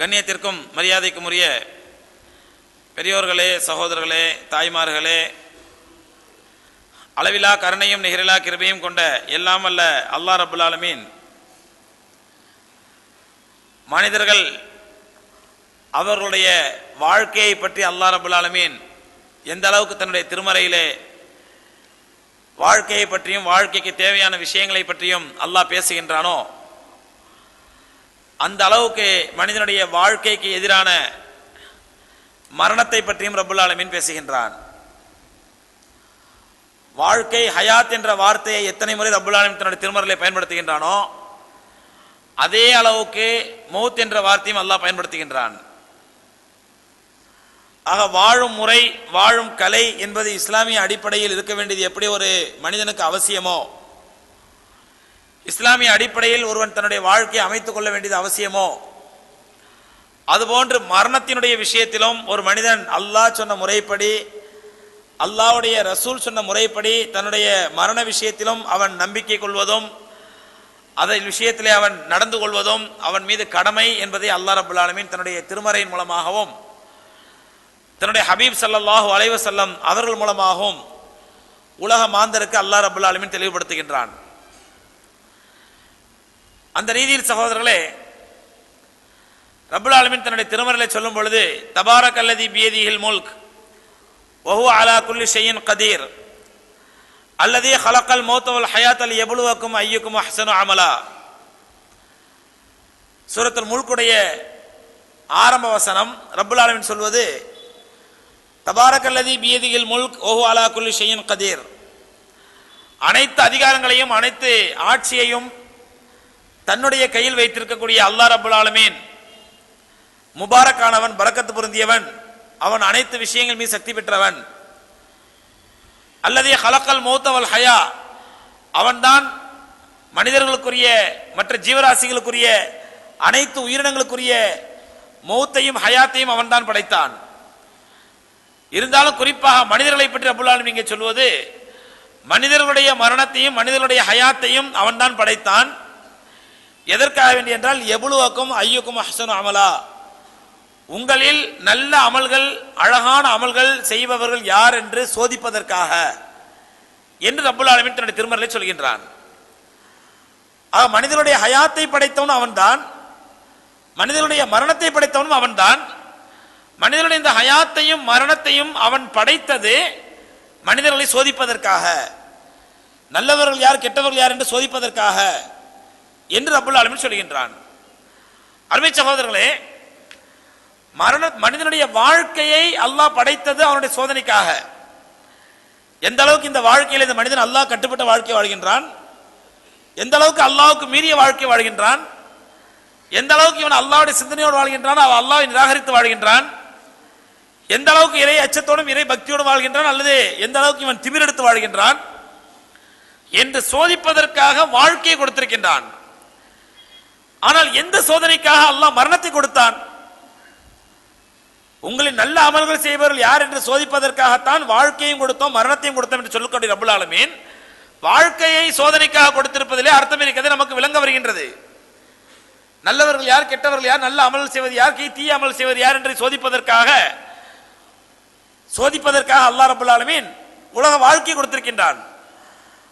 கண்ணியத்திற்கும் மரியாதைக்கும் உரிய பெரியோர்களே சகோதரர்களே தாய்மார்களே அளவிலா கருணையும் நிகரிலா கிருபையும் கொண்ட எல்லாம் அல்ல அல்லா ரபுல் ஆலமீன். மனிதர்கள் அவர்களுடைய வாழ்க்கையை பற்றி அல்லா ரபுல் ஆலமீன் எந்த அளவுக்கு தன்னுடைய திருமறையிலே வாழ்க்கையை பற்றியும் வாழ்க்கைக்கு தேவையான விஷயங்களை பற்றியும் அல்லாஹ் பேசுகின்றானோ அந்த அளவுக்கு மனிதனுடைய வாழ்க்கைக்கு எதிரான மரணத்தை பற்றியும் ரபுல் ஆலமின் பேசுகின்றான். வாழ்க்கை ஹயாத் என்ற வார்த்தையை எத்தனை முறை ரபுல் ஆலமீன் தன்னுடைய பயன்படுத்துகின்றானோ அதே அளவுக்கு மௌத் என்ற வார்த்தையும் அல்லாஹ் பயன்படுத்துகின்றான். ஆக வாழும் முறை வாழும் கலை என்பது இஸ்லாமிய அடிப்படையில் இருக்க வேண்டியது எப்படி ஒரு மனிதனுக்கு அவசியமோ இஸ்லாமிய அடிப்படையில் ஒருவன் தன்னுடைய வாழ்க்கையை அமைத்துக் கொள்ள வேண்டியது அவசியமோ? அதுபோன்று மரணத்தினுடைய விஷயத்திலும் ஒரு மனிதன் அல்லாஹ் சொன்ன முறைப்படி அல்லாவுடைய ரசூல் சொன்ன முறைப்படி தன்னுடைய மரண விஷயத்திலும் அவன் நம்பிக்கை கொள்வதும் அதை விஷயத்திலே அவன் நடந்து கொள்வதும் அவன் மீது கடமை என்பதை அல்லா ரபுல் ஆலமின் தன்னுடைய திருமறையின் மூலமாகவும் தன்னுடைய ஹபீப் ஸல்லல்லாஹு அலைவசல்லம் அவர்கள் மூலமாகவும் உலக மாந்தருக்கு அல்லாஹ் ரபுல் ஆலமின் தெளிவுபடுத்துகின்றான். அந்த ரீதியில் சகோதரர்களே ரபுல் ஆலமின் தன்னுடைய திருமறையிலே சொல்லும் பொழுது தபாரக் அல்லதி பியதிஹில் முல்க் ஒஹு அலா குல்லி ஷெயின் கதீர் அல்லதே ஹலக்கல் மௌத்தவல் ஹயாத் அல் எபுலுவக்கும் ஐயுக்கும் ஹசனு அமலா. சூரத்தில் முழுக்குடைய ஆரம்ப வசனம் ரபுல் ஆலமின் சொல்வது தபாரக்கல்லதி பியதியில் முல்க் ஓஹு அலா குல்லி ஷெயின் கதீர். அனைத்து அதிகாரங்களையும் அனைத்து ஆட்சியையும் தன்னுடைய கையில் வைத்திருக்கக்கூடிய அல்லா ரப்புல் ஆலமீன் முபாரக்கானவன் பறக்கத்து பொருந்தியவன் அவன் அனைத்து விஷயங்கள் மீது சக்தி பெற்றவன். அல்லது ஹலக்கல் மௌத்தவல் ஹயா அவன்தான் மனிதர்களுக்குரிய மற்ற ஜீவராசிகளுக்குரிய அனைத்து உயிரினங்களுக்குரிய மௌத்தையும் ஹயாத்தையும் அவன்தான் படைத்தான். இருந்தாலும் குறிப்பாக மனிதர்களை பற்றி அபுல்லாலும் இங்கே சொல்வது மனிதர்களுடைய மரணத்தையும் மனிதர்களுடைய ஹயாத்தையும் அவன்தான் படைத்தான். எதற்காக வேண்டி என்றால் எபுலுவக்கும் ஐயுக்கும் அஹசனு அமலா. உங்களில் நல்ல அமல்கள் அழகான அமல்கள் செய்பவர்கள் யார் என்று சோதிப்பதற்காக என்று ரப்புல் ஆலமின் தன்னுடைய திருமறையை சொல்கின்றான். ஆக மனிதனுடைய ஹயாத்தை படைத்தவனும் அவன்தான் மனிதனுடைய மரணத்தை படைத்தவனும் அவன்தான். மனிதனுடைய இந்த ஹயாத்தையும் மரணத்தையும் அவன் படைத்தது மனிதர்களை சோதிப்பதற்காக. நல்லவர்கள் யார் கெட்டவர்கள் யார் என்று சோதிப்பதற்காக. என்று ரப்புல் ஆலமீன் சொல்கின்றான். அருமை சகோதரர்களே மரண மனிதனுடைய வாழ்க்கையை அல்லாஹ் படைத்தது அவனுடைய சோதனைக்காக. எந்த அளவுக்கு இந்த வாழ்க்கையில் இந்த மனிதன் அல்லாஹ் கட்டுப்பட்ட வாழ்க்கை வாழ்கின்றான்? எந்த அளவுக்கு அல்லாவுக்கு மீறிய வாழ்க்கை வாழ்கின்றான்? எந்த அளவுக்கு இவன் அல்லாவுடைய சிந்தனையோடு வாழ்கின்றான் அவன் அல்லாவை நிராகரித்து வாழ்கின்றான். எந்த அளவுக்கு இறை அச்சத்தோடும் இறை பக்தியோடும் வாழ்கின்றான் அல்லது எந்த அளவுக்கு இவன் திமிரெடுத்து வாழ்கின்றான்? என்று சோதிப்பதற்காக வாழ்க்கையை கொடுத்திருக்கின்றான். ஆனால் எந்த சோதனைக்காக அல்லாஹ் மரணத்தை கொடுத்தான்? உங்களின் நல்ல அமல்கள் செய்பவர்கள் யார் என்று சோதிப்பதற்காகத்தான் வாழ்க்கையும் கொடுத்தோம் மரணத்தையும் கொடுத்தோம் என்று சொல்லக்கூடிய ரபுல் ஆலமீன். வாழ்க்கையை சோதனைக்காக கொடுத்திருப்பதிலே அர்த்தம் இருக்கிறது நமக்கு விளங்க வருகின்றது. நல்லவர்கள் யார் கெட்டவர்கள் யார் நல்ல அமல் செய்வது யார் கீ தீய அமல் செய்வது யார் என்று சோதிப்பதற்காக சோதிப்பதற்காக அல்லாஹ் ரபுல் ஆலமீன் உலக வாழ்க்கை கொடுத்திருக்கின்றான்.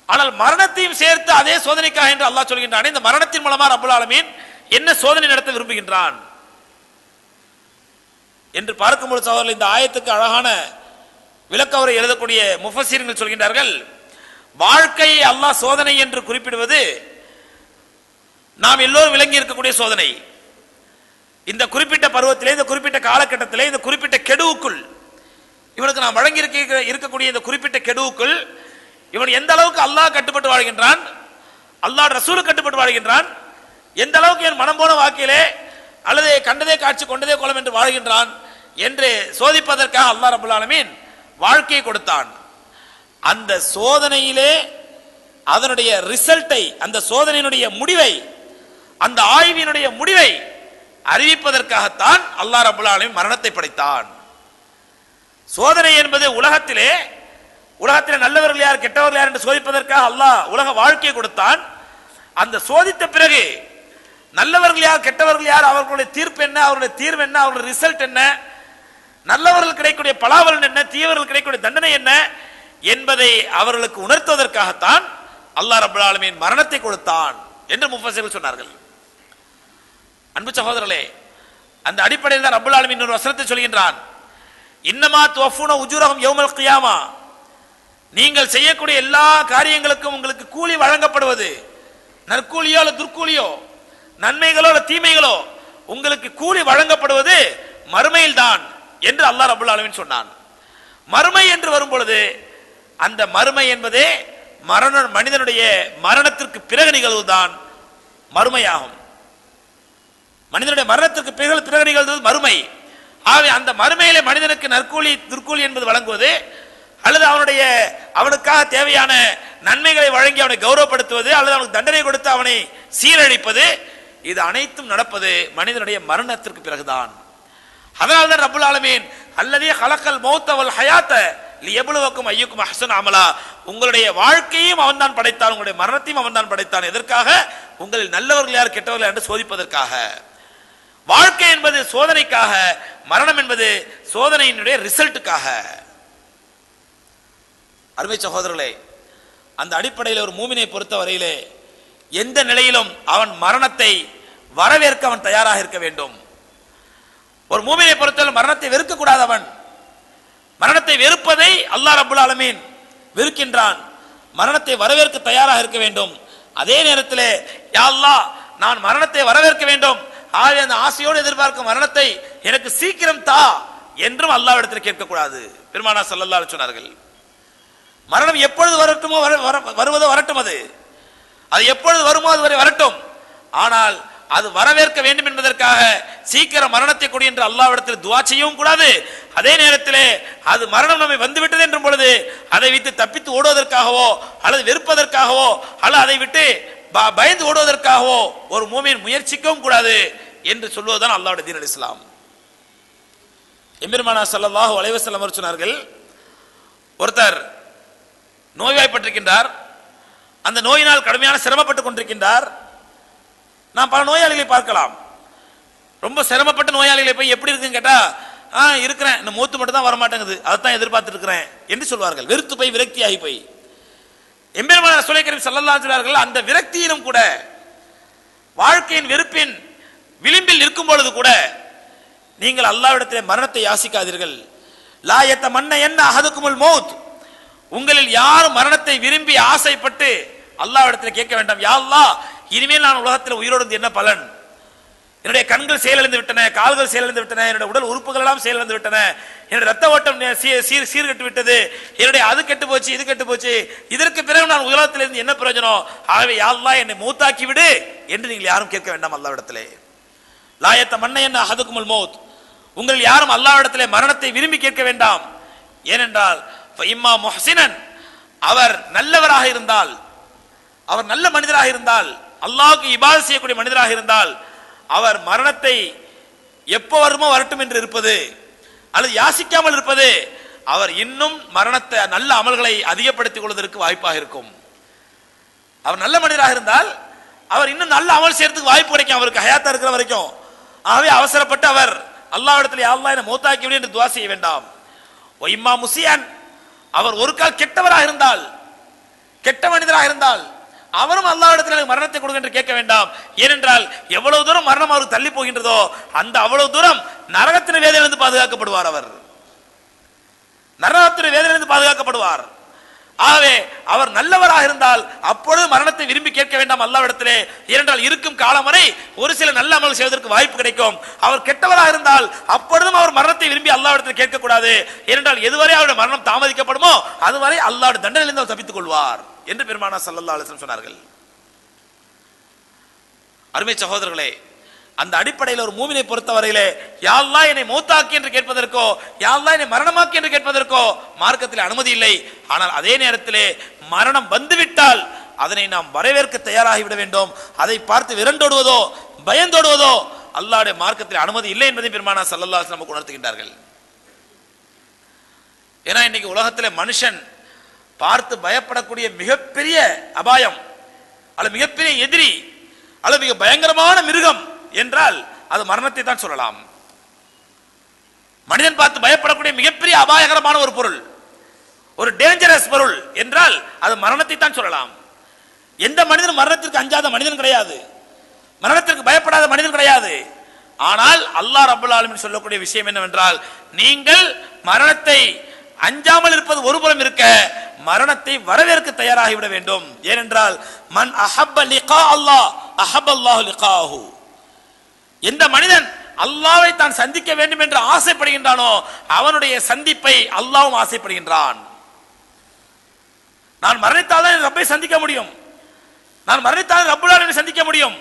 ஆனால் மரணத்தையும் சேர்த்து அதே சோதனைக்காக என்று அல்லாஹ் சொல்கின்றான் இந்த மரணத்தின் மூலமா ரபுல் ஆலமீன் என்ன சோதனை நடத்த விரும்புகின்றான்? என்று பார்க்கும்போது சகோதரர்கள் இந்த ஆயத்துக்கு அழகான விளக்கவரை எழுதக்கூடிய முஃபசீர்கள் சொல்கின்றார்கள் வாழ்க்கையை அல்லாஹ் சோதனை என்று குறிப்பிடுவது நாம் எல்லோரும் விளங்கி இருக்கக்கூடிய சோதனை. இந்த குறிப்பிட்ட பருவத்திலே இந்த குறிப்பிட்ட காலகட்டத்திலே இந்த குறிப்பிட்ட கெடுவுக்குள் இவனுக்கு நாம் வழங்கி இருக்க இருக்கக்கூடிய இந்த குறிப்பிட்ட கெடுவுக்குள் இவன் எந்த அளவுக்கு அல்லாஹ் கட்டுப்பட்டு வாழ்கின்றான்? அல்லாஹ் ரசூல் கட்டுப்பட்டு வாழ்கின்றான்? எந்த அளவுக்கு என் மனம் போன வாக்கிலே அல்லது கண்டதே காட்சி கொண்டதே கோலம் என்று வாழ்கின்றான் என்று சோதிப்பதற்காக அல்லாஹ் ரபுல் ஆலமீன் வாழ்க்கையை கொடுத்தான். அந்த சோதனையிலே அதனுடைய ரிசல்ட்டை அந்த சோதனையினுடைய முடிவை அந்த ஆய்வினுடைய முடிவை அறிவிப்பதற்காகத்தான் அல்லாஹ் ரபுல் ஆலமீன் மரணத்தை படைத்தான். சோதனை என்பது உலகத்திலே உலகத்தில் நல்லவர்கள் யார் கெட்டவர்கள் யார் என்று சோதிப்பதற்காக அல்லாஹ் உலக வாழ்க்கையை கொடுத்தான். அந்த சோதித்த பிறகு நல்லவர்கள் யார் கெட்டவர்கள் யார் அவர்களுடைய தீர்ப்பு என்ன அவருடைய தீர்வு என்ன அவருடைய ரிசல்ட் என்ன நல்லவர்கள் கிடைக்கக்கூடிய பலாபலன் என்ன தீவர்கள் கிடைக்கக்கூடிய தண்டனை என்ன என்பதை அவர்களுக்கு உணர்த்துவதற்காகத்தான் அல்லாஹ் ரபுல் ஆலமீன் மரணத்தை கொடுத்தான் என்று முஃபஸிர்கள் சொன்னார்கள். அன்பு சகோதரர்களே அந்த அடிப்படையில் தான் ரபுல் ஆலமின் ஒரு வசனத்தை சொல்கின்றான். இன்னமா துவஃபுன உஜூரகம் யோமல் கியாமா நீங்கள் செய்யக்கூடிய எல்லா காரியங்களுக்கும் உங்களுக்கு கூலி வழங்கப்படுவது. நற்கூலியோ அல்ல துர்க்கூலியோ நன்மைகளோ அல்ல தீமைகளோ உங்களுக்கு கூலி வழங்கப்படுவது மறுமையில் தான் என்று அல்லாஹ் அபுல் அலமின் சொன்னான். மறுமை என்று வரும் பொழுது அந்த மறுமை என்பதே மரண மனிதனுடைய மரணத்திற்கு பிறகு நிகழ்வுதான் மறுமையாகும். மனிதனுடைய மரணத்திற்கு பிறகு பிறகு நிகழ்வது மறுமை. ஆகவே அந்த மறுமையிலே மனிதனுக்கு நற்கூலி துர்க்கூலி என்பது வழங்குவது அல்லது அவனுடைய அவனுக்காக தேவையான நன்மைகளை வழங்கி அவனை கௌரவப்படுத்துவது அல்லது அவனுக்கு தண்டனை கொடுத்து அவனை சீரழிப்பது இது அனைத்தும் நடப்பது மனிதனுடைய மரணத்திற்கு பிறகுதான். அதனால்தான் ரபுல் ஆலமீன் அல்லதே ஹலக்கல் மௌத்தவல் ஹயாத்த எவ்வளவுக்கும் ஐயுக்கும் ஹசன் அமலா. உங்களுடைய வாழ்க்கையும் அவன் தான் படைத்தான் உங்களுடைய மரணத்தையும் அவன் தான் படைத்தான். எதற்காக? உங்களில் நல்லவர்கள் யார் கெட்டவர்கள் என்று சோதிப்பதற்காக. வாழ்க்கை என்பது சோதனைக்காக மரணம் என்பது சோதனையினுடைய ரிசல்ட்டுக்காக. அருமை சகோதரர்களே அந்த அடிப்படையில் ஒரு மூமினை பொறுத்த வரையிலே எந்த நிலையிலும் அவன் மரணத்தை வரவேற்க அவன் தயாராக இருக்க வேண்டும். ஒரு மூமினை பொறுத்தவரை மரணத்தை வெறுக்கக்கூடாது அவன் மரணத்தை வெறுப்பதை அல்லாஹ் ரபுல் ஆலமீன் வெறுக்கின்றான். மரணத்தை வரவேற்க தயாராக இருக்க வேண்டும். அதே நேரத்தில் யா அல்லாஹ் நான் மரணத்தை வரவேற்க வேண்டும். ஆகவே அந்த ஆசையோடு எதிர்பார்க்கும் மரணத்தை எனக்கு சீக்கிரம் தா என்றும் அல்லாவிடத்தில் கேட்கக்கூடாது. பெருமானா சல்லல்லா சொன்னார்கள் மரணம் எப்பொழுது வரட்டுமோ வர- வர- வருவதோ வரட்டும் அது. அது எப்பொழுது வருமோ அது வரை வரட்டும். ஆனால் அது வரவேற்க வேண்டும் என்பதற்காக சீக்கிரம் மரணத்தை கொடு என்று அல்லாவிடத்தில் துவா செய்யவும் கூடாது. அதே நேரத்திலே அது மரணம் நம்மை வந்துவிட்டது என்றும் பொழுது அதை விட்டு தப்பித்து ஓடுவதற்காகவோ அல்லது வெறுப்பதற்காகவோ அல்லது அதை விட்டு ப- பயந்து ஓடுவதற்காகவோ ஒரு மூமியின் முயற்சிக்கவும் கூடாது என்று சொல்வதுதான் அல்லாவுடைய தீன் அலி இஸ்லாம். எம்பெருமானா ஸல்லல்லாஹு அலைஹி வஸல்லம் சொன்னார்கள் ஒருத்தர் நோய்வாய்ப்பட்டிருக்கின்றார். அந்த நோயினால் கடுமையான சிரமப்பட்டுக் கொண்டிருக்கின்றார். நான் பல நோயாளிகளை பார்க்கலாம். ரொம்ப சிரமப்பட்ட நோயாளிகளை போய் எப்படி இருக்குன்னு கேட்டா ஆ இருக்கிறேன். இந்த மூத்து மட்டும் தான் வரமாட்டேங்குது. அதைத்தான் எதிர்பார்த்துட்டு இருக்கிறேன் என்று சொல்வார்கள். வெறுத்து போய் விரக்தியாகி போய். எம்பெருமான சுலைக்கரிம் சல்லல்லாஹு சொல்வார்கள் அந்த விரக்தியிலும் கூட வாழ்க்கையின் வெறுப்பின் விளிம்பில் இருக்கும் பொழுது கூட நீங்கள் அல்லாவிடத்திலே மரணத்தை யாசிக்காதீர்கள். லாயத்த மன்ன என்ன அகதுக்குமுல் மௌத். உங்களில் யாரும் மரணத்தை விரும்பி ஆசைப்பட்டு அல்லாவிடத்தில் கேட்க வேண்டாம். யாழ்லா இனிமேல் நான் உலகத்தில் உயிரோடு என்ன பலன்? என்னுடைய கண்கள் செயலிழந்து விட்டன கால்கள் செயலிழந்து விட்டன என்னுடைய உடல் உறுப்புகள் எல்லாம் செயலிழந்து விட்டன என்னுடைய ரத்த ஓட்டம் சீர் சீர்கட்டு விட்டது என்னுடைய அது கெட்டு போச்சு இது கெட்டு போச்சு இதற்கு பிறகு நான் உலகத்தில் இருந்து என்ன பிரயோஜனம்? ஆகவே யா என்னை மூத்தாக்கி விடு என்று நீங்கள் யாரும் கேட்க வேண்டாம் அல்லாவிடத்திலே. லாயத்த மண்ணை என்ன அகதுக்குமல் மௌத்? உங்கள் யாரும் அல்லாவிடத்திலே மரணத்தை விரும்பி கேட்க வேண்டாம். ஏனென்றால் இம்மா முஹசினன் அவர் நல்லவராக இருந்தால் அவர் நல்ல மனிதராக இருந்தால் அல்லாஹுக்கு இபாதத் செய்யக்கூடிய மனிதராக இருந்தால் அவர் மரணத்தை எப்போ வருமோ வரட்டும் என்று இருப்பது அல்லது யாசிக்காமல் இருப்பது அவர் இன்னும் மரணத்தை நல்ல அமல்களை அதிகப்படுத்திக் கொள்வதற்கு வாய்ப்பாக இருக்கும். அவர் நல்ல மனிதராக இருந்தால் அவர் இன்னும் நல்ல அமல் செய்யறதுக்கு வாய்ப்பு கிடைக்கும். அவருக்கு ஹயாத்தா இருக்கிற வரைக்கும். ஆகவே அவசரப்பட்டு அவர் அல்லாவிடத்தில் யா அல்லாஹ் என்னை மௌத்தாக்கி விடு என்று துவா செய்ய வேண்டாம். ஒய்மா இம்மா முசியான் அவர் ஒரு கால் கெட்டவராக இருந்தால் கெட்ட மனிதராக இருந்தால் அவரும் அல்லாவிடத்தில் மரணத்தை கொடுங்க என்று கேட்க வேண்டாம். ஏனென்றால் எவ்வளவு தூரம் மரணம் அவருக்கு தள்ளி போகின்றதோ அந்த அவ்வளவு தூரம் நரகத்தின் வேதனையிலிருந்து பாதுகாக்கப்படுவார் அவர். நரகத்தின் வேதனையிலிருந்து பாதுகாக்கப்படுவார். ஆகவே அவர் நல்லவராக இருந்தால் அப்பொழுது மரணத்தை விரும்பி கேட்க வேண்டாம் அல்லாவிடத்திலே. ஏனென்றால் இருக்கும் காலம் வரை ஒரு சில நல்ல அமல் செய்வதற்கு வாய்ப்பு கிடைக்கும். அவர் கெட்டவராக இருந்தால் அப்பொழுதும் அவர் மரணத்தை விரும்பி அல்லாவிடத்தில் கேட்கக்கூடாது. ஏனென்றால் எதுவரை அவருடைய மரணம் தாமதிக்கப்படுமோ அதுவரை அல்லாவுடைய தண்டனையிலிருந்து அவர் தப்பித்துக் கொள்வார் என்று பெருமானா சல்லல்லா அலிஸ்லம் சொன்னார்கள். அருமை சகோதரர்களே அந்த அடிப்படையில் ஒரு மூவினை பொறுத்தவரையிலே யாழ்லா என்னை மூத்தாக்கி என்று கேட்பதற்கோ யாழ்லா என்னை மரணமாக்கி என்று கேட்பதற்கோ மார்க்கத்தில் அனுமதி இல்லை. ஆனால் அதே நேரத்திலே மரணம் வந்துவிட்டால் அதனை நாம் வரவேற்க தயாராகிவிட வேண்டும். அதை பார்த்து விரண்டோடுவதோ பயந்தோடுவதோ அல்லாஹ்வுடைய மார்க்கத்தில் அனுமதி இல்லை என்பதை பெருமானா சல்லல்லா நமக்கு உணர்த்துகின்றார்கள். ஏன்னா இன்னைக்கு உலகத்தில் மனுஷன் பார்த்து பயப்படக்கூடிய மிகப்பெரிய அபாயம் அல்ல மிகப்பெரிய எதிரி அல்லது மிக பயங்கரமான மிருகம் என்றால் அது மரணத்தை தான் சொல்லலாம். மனிதன் பார்த்து பயப்படக்கூடிய மிகப்பெரிய அபாயகரமான ஒரு பொருள். ஒரு டேஞ்சரஸ் பொருள் என்றால் அது மரணத்தை தான் சொல்லலாம். எந்த மனிதனும் மரணத்திற்கு அஞ்சாத மனிதன் கிடையாது. மரணத்திற்கு பயப்படாத மனிதன் கிடையாது. ஆனால் அல்லாஹ் ரபுல் ஆலமின் சொல்லக்கூடிய விஷயம் என்னவென்றால் நீங்கள் மரணத்தை அஞ்சாமல் இருப்பது ஒரு புறம் இருக்க மரணத்தை வரவேற்க தயாராகிவிட வேண்டும். ஏனென்றால் மன் அஹப்ப லிகா அல்லாஹ் அஹப் அல்லாஹு லிகாஹூ. எந்த மனிதன் அல்லாவை தான் சந்திக்க வேண்டும் என்று ஆசைப்படுகின்றானோ அவனுடைய சந்திப்பை அல்லாவும் ஆசைப்படுகின்றான். நான் மரணித்தால் தான் ரப்பை சந்திக்க முடியும். நான் மரணித்தால் ரப்புலால் சந்திக்க முடியும்.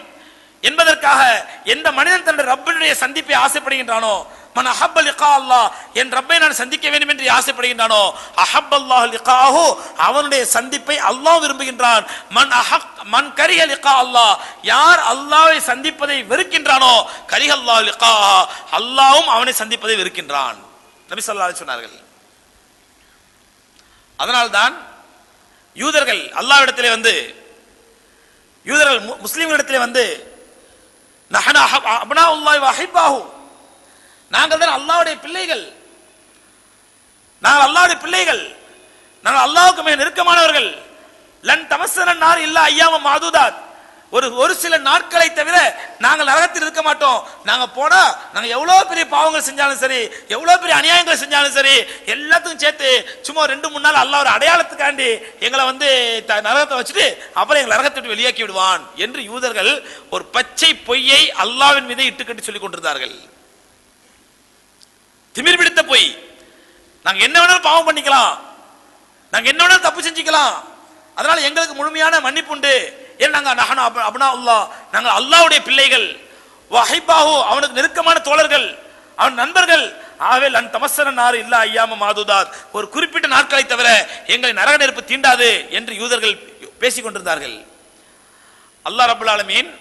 என்பதற்காக எந்த மனிதன் தன்னுடைய ரப்பினுடைய சந்திப்பை ஆசைப்படுகின்றானோ மன் அஹப் லிகா அல்லாஹ் என் ரப்பை நான் சந்திக்க வேண்டும் என்று ஆசைப்படுகின்றானோ அஹப் அல்லாஹ் லிகாஹு அவனுடைய சந்திப்பை அல்லாஹ் விரும்புகின்றான். மன் அஹக் மன் கரிஹ லிகா அல்லாஹ் யார் அல்லாவை சந்திப்பதை வெறுக்கின்றானோ கரிஹ அல்லாஹ் லிகா அல்லாவும் அவனை சந்திப்பதை வெறுக்கின்றான். நபி சொல்லா சொன்னார்கள் அதனால்தான் யூதர்கள் அல்லாவிடத்திலே வந்து யூதர்கள் மு- வந்து நஹன அப்னா உல்லாஹி வஹிப்பாஹு. நாங்கள் தான் அல்லாவுடைய பிள்ளைகள். நாங்கள் அல்லாவுடைய பிள்ளைகள். நாங்கள் அல்லாவுக்கு மிக நெருக்கமானவர்கள். லன் தமஸ்ஸன நார் இல்ல ஐயாம மாதுதாத். ஒரு ஒரு சில நாட்களை தவிர நாங்கள் நரகத்தில் இருக்க மாட்டோம். நாங்க போனா நாங்க எவ்வளவு பெரிய பாவங்கள் செஞ்சாலும் சரி எவ்வளவு பெரிய அநியாயங்கள் செஞ்சாலும் சரி எல்லாத்துக்கும் சேர்த்து சும்மா ரெண்டு மூணு நாள் அல்லாஹ் ஒரு அடையாளத்துக்காண்டி எங்களை வந்து த- நரகத்தை வச்சுட்டு அப்புறம் எங்களை நரகத்தை விட்டு வெளியாக்கி விடுவான் என்று யூதர்கள் ஒரு பச்சை பொய்யை அல்லாவின் மீது இட்டுக்கட்டி சொல்லிக் கொண்டிருந்தார்கள். திமிர் பிடித்த பொய். நாங்க என்ன வேணாலும் பாவம் பண்ணிக்கலாம். நாங்க என்ன வேணாலும் தப்பு செஞ்சுக்கலாம். அதனால எங்களுக்கு முழுமையான மன்னிப்பு உண்டு. ஏன் நாங்கள் நஹனு அப்- அப்னா அல்லாஹ் நாங்கள் அல்லாவுடைய பிள்ளைகள். வஹிபாஹு அவனுக்கு நெருக்கமான தோழர்கள். அவன் நண்பர்கள். ஆகவே லன் தமஸ்ஸன ஆறு இல்லா ஐயாம மாதுதார் ஒரு குறிப்பிட்ட நாட்களை தவிர எங்களை நரக நெருப்பு தீண்டாது என்று யூதர்கள் பேசிக் கொண்டிருந்தார்கள். அல்லாஹ் ரபுல் ஆலமீன்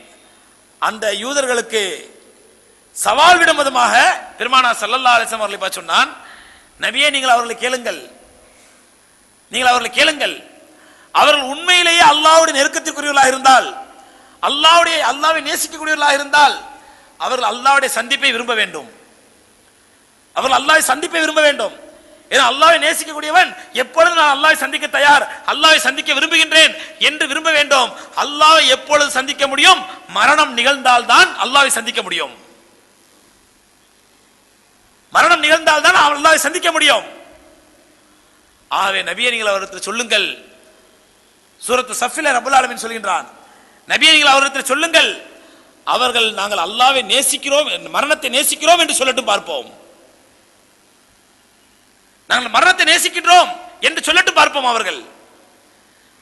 அந்த யூதர்களுக்கு சவால் விடும் விதமாக பெருமானா சல்லல்லா அலிசம் அவர்களை பார்த்து சொன்னான் நபியே நீங்கள் அவர்களை கேளுங்கள். நீங்கள் அவர்களை கேளுங்கள். அவர்கள் உண்மையிலேயே அல்லாவுடைய நெருக்கத்திற்குரியவர்களாக இருந்தால் அல்லாவுடைய அல்லாவை நேசிக்கக்கூடியவர்களாக இருந்தால் அவர்கள் அல்லாஹ்வுடைய சந்திப்பை விரும்ப வேண்டும். அவர்கள் அல்லாவை சந்திப்பை விரும்ப வேண்டும். ஏன்னா அல்லாவை நேசிக்கக்கூடியவன் எப்பொழுது நான் அல்லாவை சந்திக்க தயார் அல்லாவை சந்திக்க விரும்புகின்றேன் என்று விரும்ப வேண்டும். அல்லாவை எப்பொழுது சந்திக்க முடியும்? மரணம் நிகழ்ந்தால் தான் அல்லாவை சந்திக்க முடியும். மரணம் நிகழ்ந்தால் தான் அவன் சந்திக்க முடியும். ஆகவே நபியை நீங்கள் அவருக்கு சொல்லுங்கள் சூரத்து சஃபில ரபுல் ஆலமின் சொல்கின்றான். நபியர்கள் அவரிடத்தில் சொல்லுங்கள். அவர்கள் நாங்கள் அல்லாவை நேசிக்கிறோம் மரணத்தை நேசிக்கிறோம் என்று சொல்லட்டும் பார்ப்போம். நாங்கள் மரணத்தை நேசிக்கின்றோம் என்று சொல்லட்டும் பார்ப்போம் அவர்கள்.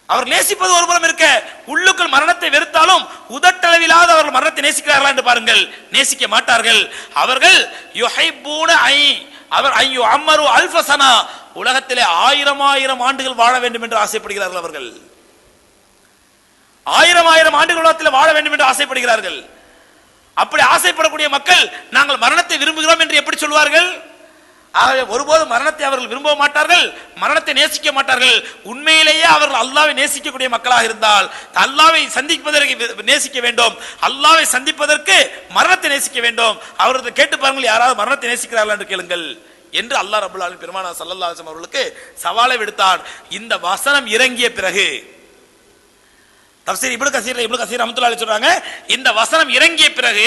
அவர் நேசிப்பது ஒரு புறம் இருக்க உள்ளுக்குள் மரணத்தை வெறுத்தாலும் உதட்டளவிலாத அவர்கள் மரணத்தை நேசிக்கிறார்களா என்று பாருங்கள். நேசிக்க மாட்டார்கள். அவர்கள் யுஹைபூன ஐ அவர் ஐயோ அம்மரு அல்பசனா உலகத்திலே ஆயிரம் ஆயிரம் ஆண்டுகள் வாழ வேண்டும் என்று ஆசைப்படுகிறார்கள் அவர்கள். ஆயிரம் ஆயிரம் ஆண்டுகள் உலகத்தில் வாழ வேண்டும் என்று ஆசைப்படுகிறார்கள். அப்படி ஆசைப்படக்கூடிய மக்கள் நாங்கள் மரணத்தை விரும்புகிறோம் என்று எப்படி சொல்வார்கள்? ஆகவே ஒருபோதும் மரணத்தை அவர்கள் விரும்ப மாட்டார்கள் மரணத்தை நேசிக்க மாட்டார்கள். உண்மையிலேயே அவர்கள் அல்லாவை நேசிக்கக்கூடிய மக்களாக இருந்தால் அல்லாவை சந்திப்பதற்கு நேசிக்க வேண்டும். அல்லாவை சந்திப்பதற்கு மரணத்தை நேசிக்க வேண்டும். அவர்கள் கேட்டு பாருங்கள் யாராவது மரணத்தை நேசிக்கிறார்கள் என்று கேளுங்கள். என்று அல்லாஹ் ரபுல் பெருமானா சல்லல்லாஹு அவர்களுக்கு சவாலை விடுத்தான் இந்த வசனம் இறங்கிய பிறகு தப்சீர் இப்னு கசீர் இப்னு கசீர் ரஹ்மத்துல்லாஹி சொல்றாங்க இந்த வசனம் இறங்கிய பிறகு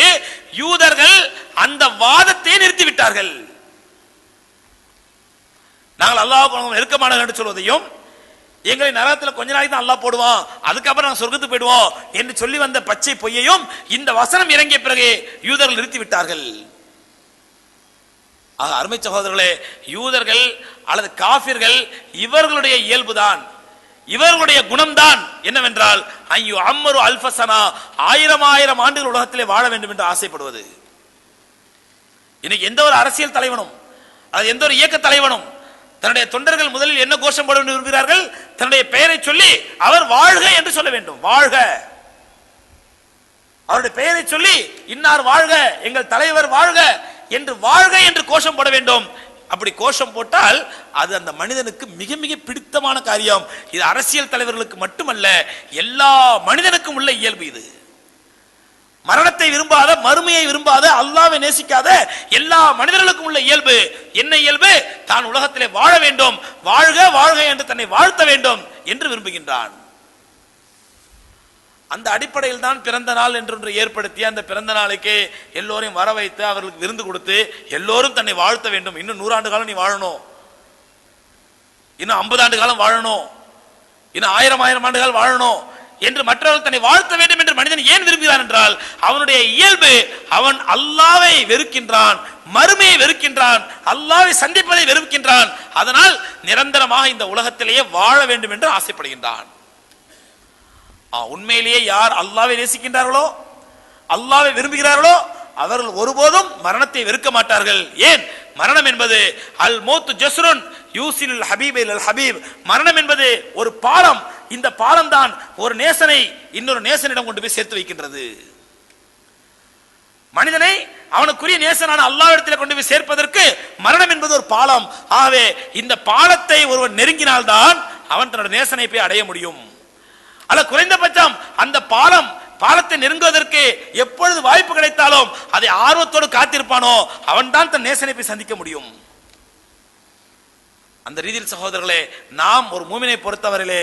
யூதர்கள் அந்த வாதத்தை நிறுத்தி விட்டார்கள் நாங்கள் அல்லாஹ் நெருக்கமானவர்கள் என்று சொல்வதையும் எங்களை நரகத்தில் கொஞ்ச நாளைக்கு தான் அல்லாஹ் போடுவோம் அதுக்கப்புறம் நாங்கள் சொர்க்கத்துக்கு போயிடுவோம் என்று சொல்லி வந்த பச்சை பொய்யையும் இந்த வசனம் இறங்கிய பிறகு யூதர்கள் நிறுத்தி விட்டார்கள் ஆக அருமை சகோதரர்களே யூதர்கள் அல்லது காபிர்கள் இவர்களுடைய இயல்புதான். இவர்களுடைய குணம்தான் என்னவென்றால் ஐயோ அம்மரு அல்பசனா ஆயிரம் ஆயிரம் ஆண்டுகள் உலகத்திலே வாழ வேண்டும் என்று ஆசைப்படுவது. இன்னைக்கு எந்த ஒரு அரசியல் தலைவனும் அது எந்த ஒரு இயக்க தலைவனும் தன்னுடைய தொண்டர்கள் முதலில் என்ன கோஷம் போட விரும்புகிறார்கள் தன்னுடைய பெயரை சொல்லி அவர் வாழ்க என்று சொல்ல வேண்டும். வாழ்க. அவருடைய பெயரை சொல்லி இன்னார் வாழ்க எங்கள் தலைவர் வாழ்க என்று வாழ்க என்று கோஷம் போட வேண்டும். அப்படி கோஷம் போட்டால் அது அந்த மனிதனுக்கு மிக மிக பிடித்தமான காரியம். இது அரசியல் தலைவர்களுக்கு மட்டுமல்ல எல்லா மனிதனுக்கும் உள்ள இயல்பு இது. மரணத்தை விரும்பாத மறுமையை விரும்பாத அல்லாவை நேசிக்காத எல்லா மனிதர்களுக்கும் உள்ள இயல்பு. என்ன இயல்பு? தான் உலகத்திலே வாழ வேண்டும் வாழ்க வாழ்க என்று தன்னை வாழ்த்த வேண்டும் என்று விரும்புகின்றான். அந்த அடிப்படையில் தான் பிறந்த நாள் என்று ஏற்படுத்தி அந்த பிறந்த நாளைக்கு எல்லோரையும் வர வைத்து அவர்களுக்கு விருந்து கொடுத்து எல்லோரும் தன்னை வாழ்த்த வேண்டும். இன்னும் நூறாண்டு காலம் நீ வாழணும். இன்னும் ஐம்பது ஆண்டு காலம் வாழணும். இன்னும் ஆயிரம் ஆயிரம் ஆண்டுகள் வாழணும் என்று மற்றவர்கள் தன்னை வாழ்த்த வேண்டும் என்று மனிதன் ஏன் விரும்புகிறான் என்றால் அவனுடைய இயல்பு அவன் அல்லாவை வெறுக்கின்றான் மறுமையை வெறுக்கின்றான் அல்லாவை சந்திப்பதை வெறுக்கின்றான். அதனால் நிரந்தரமாக இந்த உலகத்திலேயே வாழ வேண்டும் என்று ஆசைப்படுகின்றான். உண்மையிலேயே யார் அல்லாவை நேசிக்கின்றார்களோ அல்லாவை விரும்புகிறார்களோ அவர்கள் ஒருபோதும் மரணத்தை வெறுக்க மாட்டார்கள். ஏன்? மரணம் என்பது அல் மோத்து ஜஸ்ருன் யூசில் ஹபீப் அல் ஹபீப். மரணம் என்பது ஒரு பாலம். இந்த பாலம் தான் ஒரு நேசனை இன்னொரு நேசனிடம் கொண்டு போய் சேர்த்து வைக்கின்றது. மனிதனை அவனுக்குரிய நேசனான அல்லாவிடத்தில் கொண்டு போய் சேர்ப்பதற்கு மரணம் என்பது ஒரு பாலம். ஆகவே இந்த பாலத்தை ஒருவன் நெருங்கினால்தான் அவன் தன்னோட நேசனை போய் அடைய முடியும். அல்ல குறைந்தபட்சம் அந்த பாலம் பாலத்தை நெருங்குவதற்கு எப்பொழுது வாய்ப்பு கிடைத்தாலும் அதை ஆர்வத்தோடு காத்திருப்பானோ அவன் தான் தன் நேசனை போய் சந்திக்க முடியும். அந்த ரீதியில் சகோதரர்களே நாம் ஒரு மூமினை பொறுத்தவரையிலே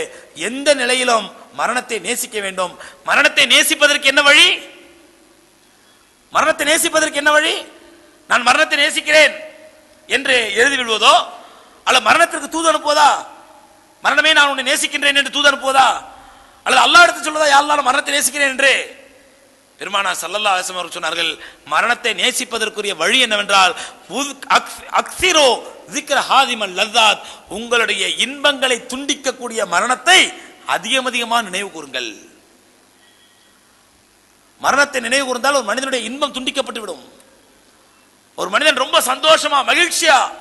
எந்த நிலையிலும் மரணத்தை நேசிக்க வேண்டும். மரணத்தை நேசிப்பதற்கு என்ன வழி? மரணத்தை நேசிப்பதற்கு என்ன வழி? நான் மரணத்தை நேசிக்கிறேன் என்று எழுதி விடுவதோ அல்ல மரணத்திற்கு தூது அனுப்புவதா? மரணமே நான் உன்னை நேசிக்கின்றேன் என்று தூது அனுப்புவதா? அல்லது அல்லா எடுத்து சொல்வதா யாரெல்லாம் மரணத்தை நேசிக்கிறேன் என்று. பெருமானா சல்லல்லா அலிஸ்லாம் அவர்கள் சொன்னார்கள் மரணத்தை நேசிப்பதற்குரிய வழி என்னவென்றால் உத்- அக்ஸ்- அக்ஸிரோ ஹாதிமல் லத்தாத் உங்களுடைய இன்பங்களை துண்டிக்கக்கூடிய மரணத்தை அதிகம் அதிகமாக நினைவு கூறுங்கள். மரணத்தை நினைவு கூர்ந்தால் ஒரு மனிதனுடைய இன்பம் துண்டிக்கப்பட்டு விடும் ஒரு மனிதன் ரொம்ப சந்தோஷமா மகிழ்ச்சியா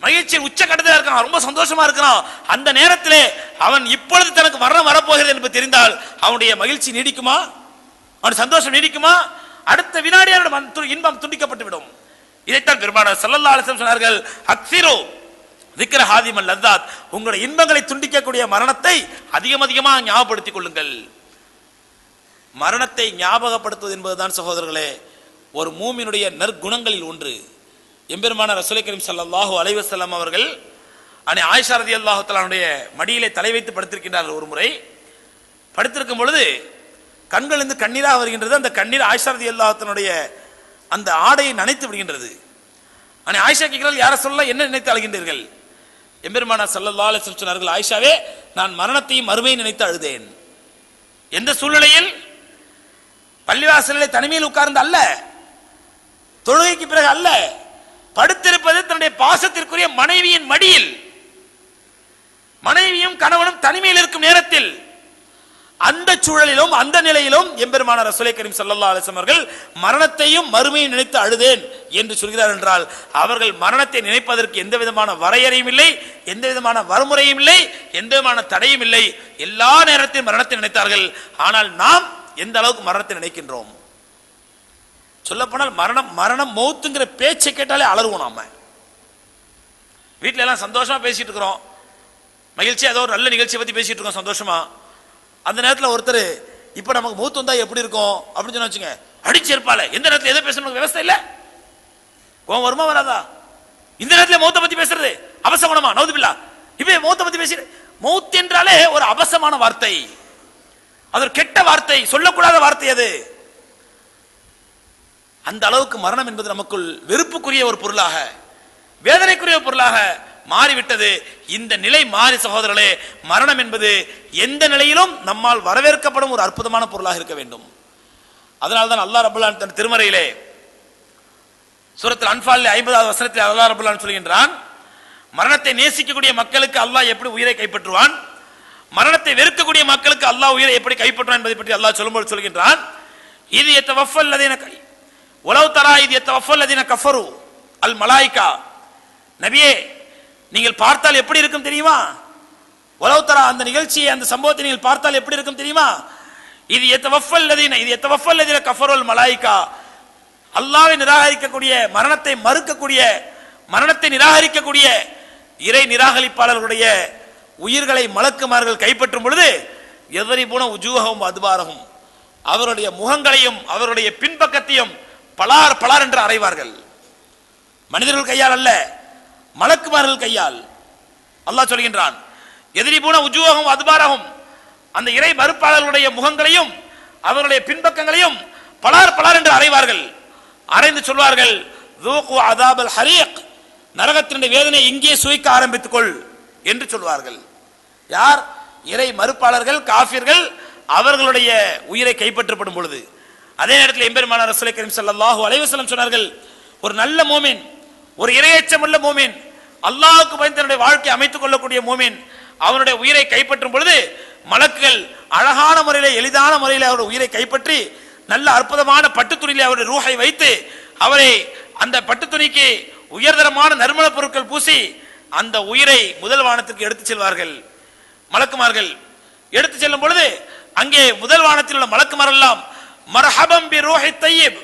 மகிழ்ச்சியின் உச்சக்கட்டத்தில் இருக்கான். ரொம்ப சந்தோஷமா இருக்கிறான். அந்த நேரத்திலே அவன் இப்பொழுது தனக்கு மரணம் வரப்போகிறது என்று தெரிந்தால் அவனுடைய மகிழ்ச்சி நீடிக்குமா? அவன் சந்தோஷம் நீடிக்குமா? அடுத்த வினாடி அவனுடைய து- இன்பம் துண்டிக்கப்பட்டு விடும். இதைத்தான் பெருமானார் சல்லல்லா அலிசம் சொன்னார்கள் அக்சிரோ திக்ர ஹாதிமல் லத்தாத் உங்களுடைய இன்பங்களை துண்டிக்கக்கூடிய மரணத்தை அதிகம் அதிகமாக ஞாபகப்படுத்திக் கொள்ளுங்கள். மரணத்தை ஞாபகப்படுத்துவது என்பதுதான் சகோதரர்களே ஒரு மூமினுடைய நற்குணங்களில் ஒன்று. எம்பெருமான ரசூலை கரீம் சல்லாஹூ அலைவசல்லாம் அவர்கள் அன்னை ஆயிஷா ரலியல்லாஹு தஆலாவுடைய மடியிலே தலை வைத்து படுத்திருக்கின்றார்கள் ஒரு முறை. படுத்திருக்கும் பொழுது கண்களிலிருந்து கண்ணீராக வருகின்றது. அந்த கண்ணீர் ஆயிஷா ரலியல்லாஹு அந்த ஆடையை நனைத்து விடுகின்றது. அன்னை ஆயிஷா கேட்கிறால் யார சொல்ல என்ன நினைத்து அழுகின்றீர்கள்? எம்பெருமானா சல்லல்லா அலைஹி சொன்னார்கள் ஆயிஷாவே நான் மரணத்தையும் மறுமையை நினைத்து அழுதேன். எந்த சூழ்நிலையில்? பள்ளிவாசலிலே தனிமையில் உட்கார்ந்து அல்ல. தொழுகைக்கு பிறகு அல்ல. படுத்திருப்பது தன்னுடைய பாசத்திற்குரிய மனைவியின் மடியில். மனைவியும் கணவனும் தனிமையில் இருக்கும் நேரத்தில் அந்த சூழலிலும் அந்த நிலையிலும் எம்பெருமான ரசூலை கரீம் சல்லா அலைஹி அவர்கள் மரணத்தையும் மறுமையும் நினைத்து அழுதேன் என்று சொல்கிறார் என்றால் அவர்கள் மரணத்தை நினைப்பதற்கு எந்த விதமான வரையறையும் இல்லை எந்த விதமான வறுமுறையும் இல்லை எந்த விதமான தடையும் இல்லை. எல்லா நேரத்திலும் மரணத்தை நினைத்தார்கள். ஆனால் நாம் எந்த அளவுக்கு மரணத்தை நினைக்கின்றோம்? சொல்லப்போனால் மரணம் மரணம் மௌத்துங்கிற பேச்சை கேட்டாலே அலறுவோம் நாம. வீட்டில எல்லாம் சந்தோஷமா பேசிட்டு இருக்கிறோம் மகிழ்ச்சி ஏதோ ஒரு நல்ல நிகழ்ச்சியை பத்தி பேசிட்டு இருக்கோம் சந்தோஷமா. அந்த நேரத்தில் ஒருத்தர் இப்ப நமக்கு மூத்து வந்தா எப்படி இருக்கும்? அப்படின்னு சொன்னா வச்சுங்க அடிச்சு எந்த நேரத்தில் எதை பேசணும் விவசாயம் இல்ல. கோவம் வருமா வராதா? இந்த நேரத்தில் மௌத்த பத்தி பேசுறது அவசகுணமா? நவுது பில்லா. இப்ப மௌத்த பத்தி பேசுற மௌத் என்றாலே ஒரு அவசமான வார்த்தை. அது ஒரு கெட்ட வார்த்தை சொல்லக்கூடாத வார்த்தை அது. அந்த அளவுக்கு மரணம் என்பது நமக்குள் வெறுப்புக்குரிய ஒரு பொருளாக வேதனைக்குரிய பொருளாக மாறிவிட்டது. இந்த நிலை மாறி சகோதரர்களே மரணம் என்பது எந்த நிலையிலும் நம்மால் வரவேற்கப்படும் ஒரு அற்புதமான பொருளாக இருக்க வேண்டும். அதனால்தான் அல்லாஹ் ரபுல்லான் தன் திருமறையிலே சுரத்தில் அன்பாலில் ஐம்பதாவது வசனத்தில் அல்லாஹ் ரபுல்லான் சொல்கின்றான் மரணத்தை நேசிக்கக்கூடிய மக்களுக்கு அல்லாஹ் எப்படி உயிரை கைப்பற்றுவான்? மரணத்தை வெறுக்கக்கூடிய மக்களுக்கு அல்லாஹ் உயிரை எப்படி கைப்பற்றுவான் என்பதை பற்றி அல்லாஹ் சொல்லும்போது சொல்கின்றான் இது எத்த வஃபல் லதீன கை உலவு தரா இது எத்த வஃபல் கஃபரு. அல் மலாய்கா. நபியே நீங்கள் பார்த்தால் எப்படி இருக்கும் தெரியுமா? உலவு தரா அந்த நிகழ்ச்சியை அந்த சம்பவத்தை நீங்கள் பார்த்தால் எப்படி இருக்கும் தெரியுமா? இது எத்த வஃபல் லதீன இது எத்த வஃபல் லதீன கஃபரு அல் மலாய்கா. அல்லாவை நிராகரிக்கக்கூடிய மரணத்தை மறுக்கக்கூடிய மரணத்தை நிராகரிக்கக்கூடிய இறை நிராகரிப்பாளர்களுடைய உயிர்களை மலக்குமார்கள் கைப்பற்றும் பொழுது எதிரி போன உஜூகவும் அதுபாரகும். அவருடைய முகங்களையும் அவருடைய பின்பக்கத்தையும் பலார் பலார் என்று அறைவார்கள். மனிதர்கள் கையால் அல்ல மலக்குமார்கள் கையால். அல்லாஹ் சொல்கின்றான் எதிரி போன உஜுவாகும் அதுபாராகும். அந்த இறை மறுப்பாளர்களுடைய முகங்களையும் அவர்களுடைய பின்பக்கங்களையும் பலார் பலார் என்று அறைவார்கள். அறைந்து சொல்வார்கள் அதாபல் ஹரீக் நரகத்தினுடைய வேதனை இங்கே சுவைக்க ஆரம்பித்துக்கொள் என்று சொல்வார்கள். யார்? இறை மறுப்பாளர்கள் காஃபியர்கள் அவர்களுடைய உயிரை கைப்பற்றப்படும் பொழுது. அதே நேரத்தில் எம்பெருமானார் ரசூலை கரீம் சல்லாஹூ அலைவசலம் சொன்னார்கள் ஒரு நல்ல மூமின் ஒரு இரையச்சமுள்ள மூமின் அல்லாஹுக்கு பயந்து தன்னுடைய வாழ்க்கை அமைத்துக் கொள்ளக்கூடிய மூமின் அவனுடைய உயிரை கைப்பற்றும் பொழுது மலக்குகள் அழகான முறையில் எளிதான முறையில் அவருடைய உயிரை கைப்பற்றி நல்ல அற்புதமான பட்டுத்துணியில் அவருடைய ரூஹை வைத்து அவரை அந்த பட்டுத்துணிக்கு உயர்தரமான நறுமணப் பொருட்கள் பூசி அந்த உயிரை முதல் வானத்திற்கு எடுத்துச் செல்வார்கள். மலக்குமார்கள் எடுத்து செல்லும் பொழுது அங்கே முதல் வானத்தில் உள்ள மலக்குமாரெல்லாம் மரஹபம் பி ரூஹி தையீப்.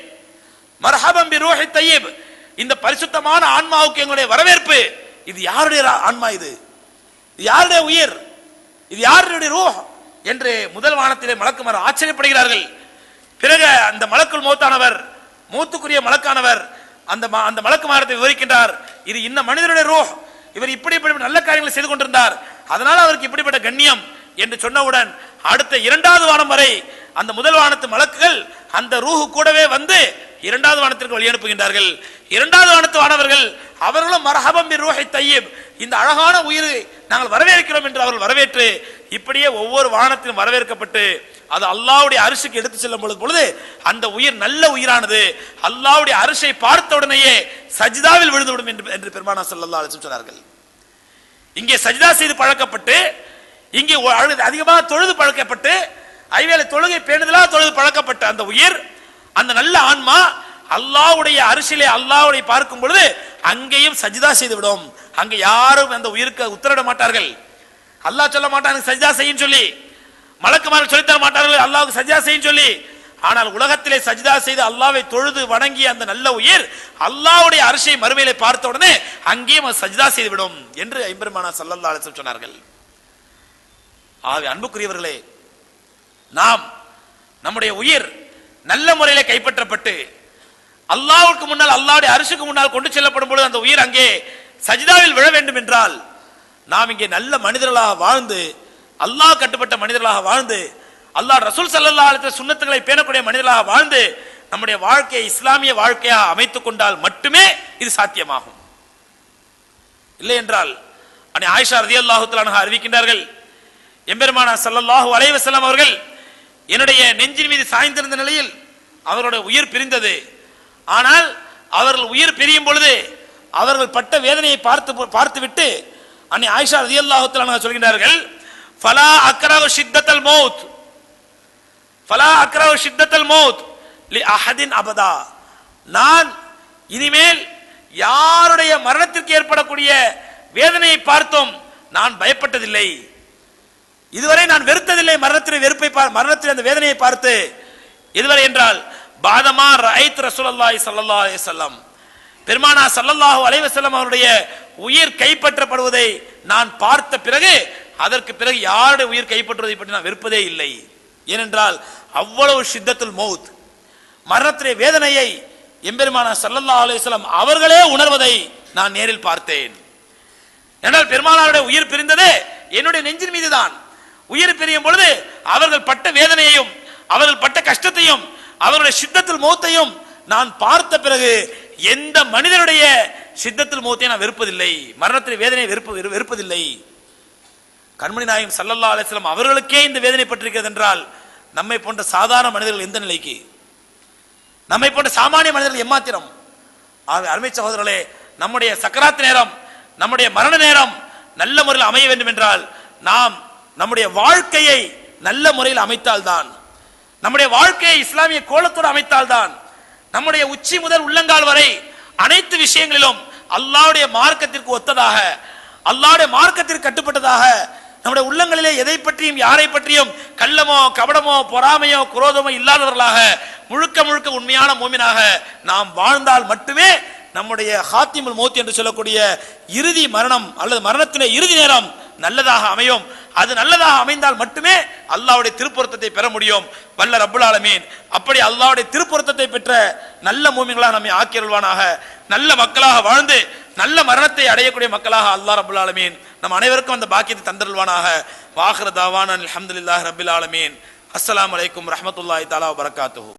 மரஹபம் பி ரூஹி தையீப். இந்த பரிசுத்தமான ஆன்மாவுக்கு எங்களுடைய வரவேற்பு. இது யாருடைய ரா- ஆன்மா இது? இது யாருடைய உயிர்? இது யாருடைய ரூஹ்? என்று முதல் வானத்திலே மலக்குமார் ஆச்சரியப்படுகிறார்கள். பிறகு அந்த மலக்குள் மூத்தானவர் மூத்துக்குரிய மலக்கானவர் அந்த ம- அந்த மலக்குமாரத்தை விவரிக்கின்றார். இது இந்த மனிதனுடைய ரூஹ். இவர் இப்படி இப்படி நல்ல காரியங்களை செய்து கொண்டிருந்தார். அதனால் அவருக்கு இப்படிப்பட்ட கண்ணியம் என்று சொன்னவுடன் அடுத்த இரண்டாவது வானம் வரை அந்த முதல் வானத்து மலக்குகள் அந்த ரூஹு கூடவே வந்து இரண்டாவது வானத்திற்கு வழி அனுப்புகின்றார்கள். இரண்டாவது வானத்து வானவர்கள் அவர்களும் மரஹபம் ரூஹை தையீப். இந்த அழகான உயிரை நாங்கள் வரவேற்கிறோம் என்று அவர்கள் வரவேற்று இப்படியே ஒவ்வொரு வானத்திலும் வரவேற்கப்பட்டு அது அல்லாவுடைய அரிசிக்கு எடுத்து செல்லும் பொழுது பொழுது அந்த உயிர் நல்ல உயிரானது. அல்லாவுடைய அரிசை பார்த்த உடனேயே சஜிதாவில் விழுந்துவிடும் என்று என்று பெருமானா ஸல்லல்லாஹு சொன்னார்கள். இங்கே சஜிதா செய்து பழக்கப்பட்டு இங்கே அழுது அதிகமாக தொழுது பழக்கப்பட்டு ஐவேளை தொழுகை பேணுதலாக தொழுது பழக்கப்பட்ட அந்த உயிர் அந்த நல்ல ஆன்மா அல்லாவுடைய அரிசிலே அல்லாஹ்வுடைய பார்க்கும் பொழுது அங்கேயும் சஜிதா செய்து விடும் யாரும் அந்த உயிருக்கு உத்தரவிட மாட்டார்கள். அல்லாஹ் சொல்ல மாட்டாங்க சஜிதா செய்யும் சொல்லி. மலக்குமார்கள் சொல்லித்தர மாட்டார்கள் அல்லாவுக்கு சஜிதா செய்யும் சொல்லி. ஆனால் உலகத்திலே சஜிதா செய்து அல்லாவை தொழுது வணங்கிய அந்த நல்ல உயிர் அல்லாவுடைய அரிசியை மறுமையிலே பார்த்த உடனே அங்கேயும் சஜிதா செய்து விடும் என்று ஐம்பெருமானா சல்லல்லா அலிஸ்லம் சொன்னார்கள். ஆகவே அன்புக்குரியவர்களே நாம் நம்முடைய உயிர் நல்ல முறையில கைப்பற்றப்பட்டு அல்லாவுக்கு முன்னால் அல்லாவுடைய அரிசுக்கு முன்னால் கொண்டு செல்லப்படும் பொழுது அந்த உயிர் அங்கே சஜிதாவில் விழ வேண்டும் என்றால் நாம் இங்கே நல்ல மனிதர்களாக வாழ்ந்து அல்லாஹ் கட்டுப்பட்ட மனிதர்களாக வாழ்ந்து அல்லாஹ் ரசூல் சல்லா சுண்ணத்துகளை பேணக்கூடிய மனிதர்களாக வாழ்ந்து நம்முடைய வாழ்க்கையை இஸ்லாமிய வாழ்க்கையாக அமைத்துக் கொண்டால் மட்டுமே இது சாத்தியமாகும். இல்லை என்றால் அன்னை ஆயிஷா ரதியல்லாஹு தஆலா அறிவிக்கின்றார்கள் எம்பெருமானா சல்லல்லாஹு அலைஹி அவர்கள் என்னுடைய நெஞ்சின் மீது சாய்ந்திருந்த நிலையில் அவருடைய உயிர் பிரிந்தது. ஆனால் அவர்கள் உயிர் பிரியும் பொழுது அவர்கள் பட்ட வேதனையை பார்த்து பார்த்துவிட்டு அன்னை ஆயிஷா ரதி தஆலா சொல்கின்றார்கள் ஃபலா அக்ரஹு ஷித்தத்தல் மௌத். ஃபலா அக்ரஹு ஷித்தத்தல் மௌத் லி அஹதின் அபதா. நான் இனிமேல் யாருடைய மரணத்திற்கு ஏற்படக்கூடிய வேதனையை பார்த்தும் நான் பயப்பட்டதில்லை. இதுவரை நான் வெறுத்ததில்லை. மரணத்தின் வெறுப்பை பா- மரணத்தின் அந்த வேதனையை பார்த்து இதுவரை என்றால் பாதமா ரைத் ரசூலுல்லாஹி சல்லா செல்லம் பெருமானா சல்லல்லாஹு அலைவசல்லம் அவருடைய உயிர் கைப்பற்றப்படுவதை நான் பார்த்த பிறகு அதற்கு பிறகு யாருடைய உயிர் கைப்பற்றுவதை பற்றி நான் வெறுப்பதே இல்லை. ஏனென்றால் அவ்வளவு சித்தத்தில் மௌத். மரணத்திலே வேதனையை எம்பெருமானா சல்லல்லா அலைஹி அவர்களே உணர்வதை நான் நேரில் பார்த்தேன். என்றால் பெருமானாருடைய உயிர் பிரிந்தது என்னுடைய நெஞ்சின் மீதுதான். உயிர் பிரியும் பொழுது அவர்கள் பட்ட வேதனையையும் அவர்கள் பட்ட கஷ்டத்தையும் அவர்களுடைய சித்தத்தில் மூத்தையும் நான் பார்த்த பிறகு எந்த மனிதனுடைய சித்தத்தில் மூத்தையும் நான் வெறுப்பதில்லை. மரணத்தில் வேதனையை வெறுப்பு வெறுப்பதில்லை. கண்மணி நாயகம் சல்லல்லா அலிஸ்லாம் அவர்களுக்கே இந்த வேதனை பட்டிருக்கிறது என்றால் நம்மை போன்ற சாதாரண மனிதர்கள் எந்த நிலைக்கு? நம்மை போன்ற சாமானிய மனிதர்கள் எம்மாத்திரம்? அருமை சகோதரர்களே நம்முடைய சக்கராத்து நேரம் நம்முடைய மரண நேரம் நல்ல முறையில் அமைய வேண்டும் என்றால் நாம் நம்முடைய வாழ்க்கையை நல்ல முறையில் அமைத்தால்தான். நம்முடைய வாழ்க்கையை இஸ்லாமிய கோலத்தோடு அமைத்தால்தான். நம்முடைய உச்சி முதல் உள்ளங்கால் வரை அனைத்து விஷயங்களிலும் அல்லாவுடைய மார்க்கத்திற்கு ஒத்ததாக அல்லாவுடைய மார்க்கத்திற்கு கட்டுப்பட்டதாக நம்முடைய உள்ளங்களிலே எதை பற்றியும் யாரை பற்றியும் கள்ளமோ கபடமோ பொறாமையோ குரோதமோ இல்லாதவர்களாக முழுக்க முழுக்க உண்மையான மூமினாக நாம் வாழ்ந்தால் மட்டுமே நம்முடைய ஹாத்திமுல் மோத்தி என்று சொல்லக்கூடிய இறுதி மரணம் அல்லது மரணத்தின இறுதி நேரம் நல்லதாக அமையும். அது நல்லதாக அமைந்தால் மட்டுமே அல்லாஹ்வுடைய திருப்பொருத்தத்தை பெற முடியும். வல்ல ரப்புல் ஆலமீன். அப்படி அல்லாவுடைய திருப்பொருத்தத்தை பெற்ற நல்ல மூமிகளாக நம்மை ஆக்கியல்வானாக நல்ல மக்களாக வாழ்ந்து நல்ல மரணத்தை அடையக்கூடிய மக்களாக அல்லாஹ் ரபுல் ஆலமீன். நம் அனைவருக்கும் அந்த பாக்கியத்தை தந்தருள்வானாக. வாஹிர தாவான் அலமதுல்லாஹ் ரபுல் ஆலமீன். அஸ்லாம் வலைக்கம் ரஹ்மத்துல்லாஹி தாலா வரகாத்து